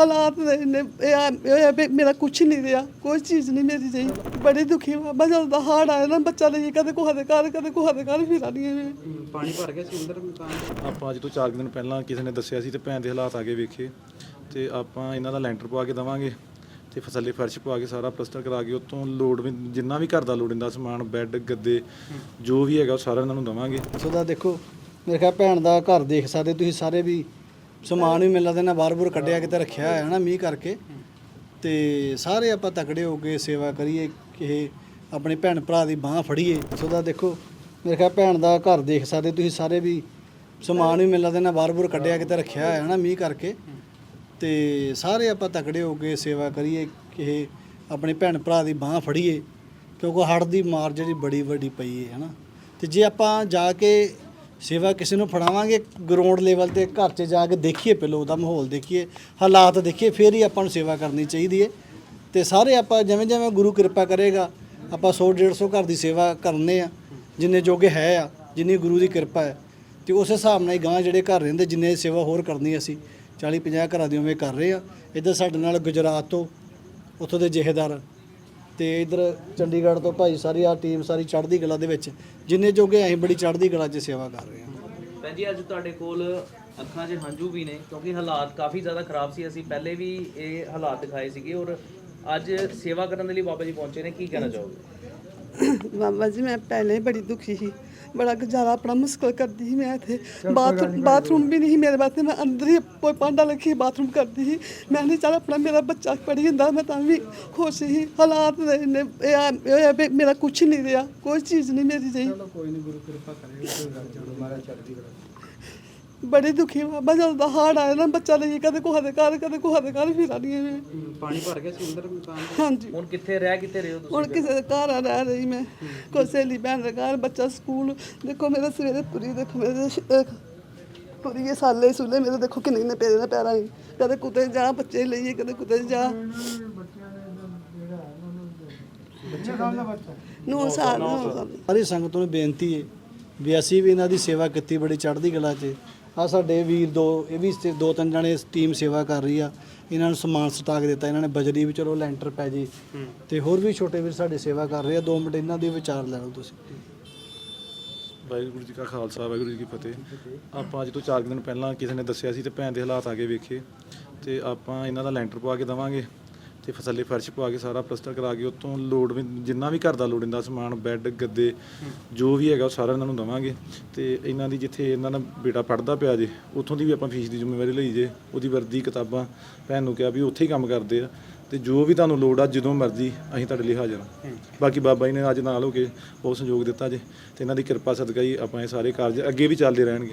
ਹਾਲਾਤ ਨੇ ਇਹ ਵੀ ਮੇਰਾ ਕੁਝ ਨਹੀਂ ਰਿਹਾ ਕੋਈ ਚੀਜ਼ ਨਹੀਂ ਮੇਰੀ ਰਹੀ। ਬੜੀ ਦੁਖੀ ਹਾਂ ਬਸ ਜਦੋਂ ਦਾ ਹਾੜ ਆਇਆ ਨਾ ਬੱਚਾ ਲਈ ਕਦੇ ਕੋਹਾ ਦੇ ਘਰ ਕਦੇ ਕੋਹਾ ਦੇ ਘਰ ਫਿਰਾਨੀ ਹੈ ਪਾਣੀ ਭਰ ਗਿਆ ਸੀ ਅੰਦਰ ਮਕਾਨ ਆਪਾਂ ਅੱਜ ਤੋਂ 4 ਦਿਨ ਪਹਿਲਾਂ ਕਿਸੇ ਨੇ ਦੱਸਿਆ ਸੀ ਤੇ ਭੈਣ ਦੇ ਹਾਲਾਤ ਆ ਕੇ ਵੇਖੇ। ਤੇ ਆਪਾਂ ਇਹਨਾਂ ਦਾ ਲੈਂਟਰ ਪਵਾ ਕੇ ਦਵਾਂਗੇ ਤੇ ਫਸਲੇ ਫਰਸ਼ ਪਵਾ ਕੇ ਸਾਰਾ ਪਲਸਟਰ ਕਰਾ ਕੇ ਉਤੋਂ ਲੋਡ ਵੀ ਜਿੰਨਾ ਵੀ ਘਰ ਦਾ ਲੋੜਿੰਦਾ ਸਮਾਨ ਬੈੱਡ ਗੱਦੇ ਜੋ ਵੀ ਹੈਗਾ ਉਹ ਸਾਰਾ ਇਹਨਾਂ ਨੂੰ ਦਵਾਂਗੇ। ਸੋ ਦਾ ਦੇਖੋ ਮੇਰੇ ਖਿਆਲ ਭੈਣ ਦਾ ਘਰ ਦੇਖ ਸਕਦੇ ਤੁਸੀਂ ਸਾਰੇ ਵੀ। ਸਮਾਨ ਵੀ ਮਿਲਦਾ ਤੇ ਨਾ ਬਾਹਰ-ਬੂਰ ਕੱਢਿਆ, ਕਿਤੇ ਰੱਖਿਆ ਹੋਇਆ ਨਾ ਮੀਂਹ ਕਰਕੇ। ਤੇ ਸਾਰੇ ਆਪਾਂ ਤਕੜੇ ਹੋ ਕੇ ਸੇਵਾ ਕਰੀਏ ਕਿ ਆਪਣੇ ਭੈਣ ਭਰਾ ਦੀ ਬਾਹ ਫੜੀਏ। ਸੋ ਦੇਖੋ, ਮੇਰੇ ਖਿਆਲ ਭੈਣ ਦਾ ਘਰ ਦੇਖ ਸਕਦੇ, ਤੁਸੀਂ ਸਾਰੇ ਵੀ ਸਮਾਨ ਵੀ ਮਿਲਦਾ ਦੇ ਨਾਲ ਬਾਹਰ-ਬੂਰ ਕੱਢਿਆ, ਕਿਤੇ ਰੱਖਿਆ ਹੋਇਆ ਨਾ ਮੀਂਹ ਕਰਕੇ। ਤੇ ਸਾਰੇ ਆਪਾਂ ਤਕੜੇ ਹੋ ਕੇ ਸੇਵਾ ਕਰੀਏ, ਕਿ ਆਪਣੇ ਭੈਣ ਭਰਾ ਦੀ ਬਾਹ ਫੜੀਏ, ਕਿਉਂਕਿ ਹੜ੍ਹ ਦੀ ਮਾਰ ਜਿਹੜੀ ਬੜੀ ਵੱਡੀ ਪਈ ਹੈ ਹਨਾ। ਤੇ ਜੇ ਆਪਾਂ ਜਾ ਕੇ ਸੇਵਾ ਕਿਸੇ ਨੂੰ ਫੜਾਵਾਂਗੇ ਗਰਾਊਂਡ ਲੈਵਲ ਤੇ ਘਰ 'ਚ ਜਾ ਕੇ ਦੇਖੀਏ ਪਹਿਲਾਂ ਉਹਦਾ ਮਾਹੌਲ ਦੇਖੀਏ, ਹਾਲਾਤ ਦੇਖੀਏ, ਫਿਰ ਹੀ ਆਪਾਂ ਨੂੰ ਸੇਵਾ ਕਰਨੀ ਚਾਹੀਦੀ ਹੈ ਤੇ ਸਾਰੇ ਆਪਾਂ ਜਿਵੇਂ ਜਿਵੇਂ ਗੁਰੂ ਕਿਰਪਾ ਕਰੇਗਾ, ਆਪਾਂ 100 150 ਘਰ ਦੀ ਸੇਵਾ ਕਰਨੇ ਆ, ਜਿੰਨੇ ਜੋਗੇ ਹੈ ਆ, ਜਿੰਨੀ ਗੁਰੂ ਦੀ ਕਿਰਪਾ ਹੈ। ਤੇ ਉਸ ਹਿਸਾਬ ਨਾਲ ਹੀ ਗਾਂ ਜਿਹੜੇ ਘਰ ਰਹਿੰਦੇ, ਜਿੰਨੇ ਸੇਵਾ ਹੋਰ ਕਰਨੀ ਅਸੀਂ 40 50 ਘਰਾਂ ਦੀ ਉਵੇਂ ਕਰ ਰਹੇ ਆ। ਇੱਧਰ ਸਾਡੇ ਨਾਲ ਗੁਜਰਾਤ ਤੋਂ, ਉੱਥੋਂ ਦੇ ਜਹੇਦਾਰ ਤੇ ਇਧਰ ਚੰਡੀਗੜ੍ਹ ਤੋਂ ਭਾਈ ਸਾਰੀ ਆ ਟੀਮ ਸਾਰੀ ਚੜ੍ਹਦੀ ਕਲਾ ਦੇ ਵਿੱਚ ਜਿੰਨੇ ਜੋਗੇ ਅਸੀਂ ਬੜੀ ਚੜ੍ਹਦੀ ਕਲਾ 'ਚ ਸੇਵਾ ਕਰ ਰਹੇ ਹਾਂ। ਭੈਣ ਜੀ ਅੱਜ ਤੁਹਾਡੇ ਕੋਲ ਅੱਖਾਂ 'ਚ ਹੰਝੂ ਵੀ ਨੇ ਕਿਉਂਕਿ ਹਾਲਾਤ ਕਾਫੀ ਜ਼ਿਆਦਾ ਖਰਾਬ ਸੀ। ਅਸੀਂ ਪਹਿਲੇ ਵੀ ਇਹ ਹਾਲਾਤ ਦਿਖਾਏ ਸੀਗੇ ਔਰ ਅੱਜ ਸੇਵਾ ਕਰਨ ਦੇ ਲਈ ਬਾਬਾ ਜੀ ਪਹੁੰਚੇ ਨੇ ਕੀ ਕਹਿਣਾ ਚਾਹੋਗੇ? ਬਾਬਾ ਜੀ ਮੈਂ ਪਹਿਲੇ ਹੀ ਬੜੀ ਦੁਖੀ ਸੀ। ਬੜਾ ਗੁਜ਼ਾਰਾ ਆਪਣਾ ਮੁਸ਼ਕਲ ਕਰਦੀ ਸੀ ਮੈਂ ਇੱਥੇ। ਬਾਥਰੂਮ ਬਾਥਰੂਮ ਵੀ ਨਹੀਂ ਮੇਰੇ ਵਾਸਤੇ ਮੈਂ ਅੰਦਰ ਹੀ ਕੋਈ ਪਾਂਡਾ ਲੱਖੀ ਬਾਥਰੂਮ ਕਰਦੀ ਸੀ। ਮੈਂ ਨਹੀਂ ਚੱਲ ਆਪਣਾ ਮੇਰਾ ਬੱਚਾ ਪੜੀ ਹੁੰਦਾ ਮੈਂ ਤਾਂ ਵੀ ਖੁਸ਼ ਸੀ। ਹਾਲਾਤ ਨੇ ਇਹ ਮੇਰਾ ਕੁਝ ਨਹੀਂ ਰਿਹਾ ਕੋਈ ਚੀਜ਼ ਨਹੀਂ ਮੇਰੀ ਰਹੀ। ਕੋਈ ਨਹੀਂ ਗੁਰੂ ਕਿਰਪਾ ਕਰੇਗਾ ਕੋਈ ਗੱਲ ਚੜੋ ਮਾਰਾ ਚੜ੍ਹਦੀ ਕਲਾ ਬੜੀ ਦੁਖੀ ਹਾਂ ਬਸ ਜਦੋਂ ਦਾ ਹਾੜ ਆਇਆ ਨਾ ਬੱਚਾ ਲਈ ਕਦੇ ਕੋਹਾ ਦੇ ਘਰ ਕਦੇ ਕੋਹਾ ਦੇ ਘਰ ਫਿਰਾਨੀ ਹੈ ਪਾਣੀ ਭਰ ਗਿਆ ਸੀ ਅੰਦਰ ਮਕਾਨ ਹਾਂਜੀ। ਹੁਣ ਕਿੱਥੇ ਰਹਿ ਕਿੱਥੇ ਰਹੇ ਹੋ ਤੁਸੀਂ ਹੁਣ ਕਿਸੇ ਦੇ ਘਰ ਆ ਰਹਿ ਰਹੀ ਮੈਂ। ਕੋਈ ਸਹੇਲੀ ਭੈਣ ਦੇ ਘਰ ਬੱਚਾ ਸਕੂਲ। ਦੇਖੋ ਮੇਰੇ ਸਵੇਰੇ ਪੂਰੀ ਦੇਖੋ ਮੇਰੇ ਸ਼- ਅਹ ਪੂਰੀ ਇਹ ਸਾਲੇ ਸੁਲੇ ਮੇਰੇ ਦੇਖੋ ਕਿੰਨੇ ਨੇ ਪੇਰੇ ਨਾ ਪੈਰਾਂ ਹੀ ਕਦੇ ਕੁੱਤੇ ਜਾ ਬੱਚੇ ਲਈਏ ਕਦੇ ਕੁੱਤੇ ਜਾ। ਨੂੰ ਸਾਲ। ਨੂੰ ਸਾਲ। ਸਾਰੀ ਸੰਗਤ ਨੂੰ ਬੇਨਤੀ ਹੈ ਵੀ ਅਸੀਂ ਵੀ ਇਹਨਾਂ ਦੀ ਸੇਵਾ ਕੀਤੀ ਬੜੀ ਚੜ੍ਹਦੀ ਕਲਾ 'ਚ। ਆ ਸਾਡੇ ਵੀਰ ਦੋ ਇਹ ਵੀ ਸੇ- ਦੋ ਤਿੰਨ ਜਣੇ ਟੀਮ ਸੇਵਾ ਕਰ ਰਹੀ ਆ। ਇਹਨਾਂ ਨੂੰ ਸਮਾਨ ਸਟਾਕ ਦਿੱਤਾ ਇਹਨਾਂ ਨੇ ਬਜਰੀ ਵੀ ਚਲੋ ਲੈਂਟਰ ਪੈ ਜੀ। ਤੇ ਹੋਰ ਵੀ ਛੋਟੇ ਵੀਰ ਸਾਡੇ ਸੇਵਾ ਕਰ ਰਹੇ ਆ ਦੋ ਮਿੰਟ ਇਹਨਾਂ ਦੇ ਵਿਚਾਰ ਲੈ ਲਓ ਤੁਸੀਂ। ਵਾਹਿਗੁਰੂ ਜੀ ਕਾ ਖਾਲਸਾ ਵਾਹਿਗੁਰੂ ਜੀ ਕੀ ਫਤਿਹ। ਆਪਾਂ ਅੱਜ ਤੋਂ 4 ਦਿਨ ਪਹਿਲਾਂ ਕਿਸੇ ਨੇ ਦੱਸਿਆ ਸੀ ਤੇ ਭੈਣ ਦੇ ਹਾਲਾਤ ਆ ਕੇ ਵੇਖੇ। ਤੇ ਆਪਾਂ ਇਹਨਾਂ ਦਾ ਲੈਂਟਰ ਪਵਾ ਕੇ ਦਵਾਂਗੇ। ਤੇ ਫਸਲੇ ਫਰਸ਼ ਪਵਾ ਕੇ ਸਾਰਾ ਪਲਸਟਰ ਕਰਾ ਕੇ ਉਤੋਂ ਲੋਡ ਵੀ ਜਿੰਨਾ ਵੀ ਘਰ ਦਾ ਲੋੜਿੰਦਾ ਸਮਾਨ ਬੈੱਡ ਗੱਦੇ ਜੋ ਵੀ ਹੈਗਾ ਉਹ ਸਾਰਾ ਇਹਨਾਂ ਨੂੰ ਦਵਾਂਗੇ। ਤੇ ਇਹਨਾਂ ਦੀ ਜਿੱਥੇ ਇਹਨਾਂ ਦਾ ਬੇਟਾ ਪੜਦਾ ਪਿਆ ਜੇ ਉੱਥੋਂ ਦੀ ਵੀ ਆਪਾਂ ਫੀਸ ਦੀ ਜ਼ਿੰਮੇਵਾਰੀ ਲਈ ਜੇ ਉਹਦੀ ਵਰਦੀ ਕਿਤਾਬਾਂ ਭੈਣ ਨੂੰ ਕਿਹਾ ਵੀ ਉੱਥੇ ਹੀ ਕੰਮ ਕਰਦੇ ਆ। ਤੇ ਜੋ ਵੀ ਤੁਹਾਨੂੰ ਲੋੜ ਆ ਜਦੋਂ ਮਰਜ਼ੀ ਅਸੀਂ ਤੁਹਾਡੇ ਲਈ ਹਾਜ਼ਰ ਹਾਂ। ਬਾਕੀ ਬਾਬਾ ਜੀ ਨੇ ਅੱਜ ਨਾਲ ਹੋ ਕੇ ਬਹੁਤ ਸਹਿਯੋਗ ਦਿੱਤਾ ਜੇ ਤੇ ਇਹਨਾਂ ਦੀ ਕਿਰਪਾ ਸਦਕਾ ਹੀ ਆਪਾਂ ਇਹ ਸਾਰੇ ਕਾਰਜ ਅੱਗੇ ਵੀ ਚੱਲਦੇ ਰਹਿਣਗੇ।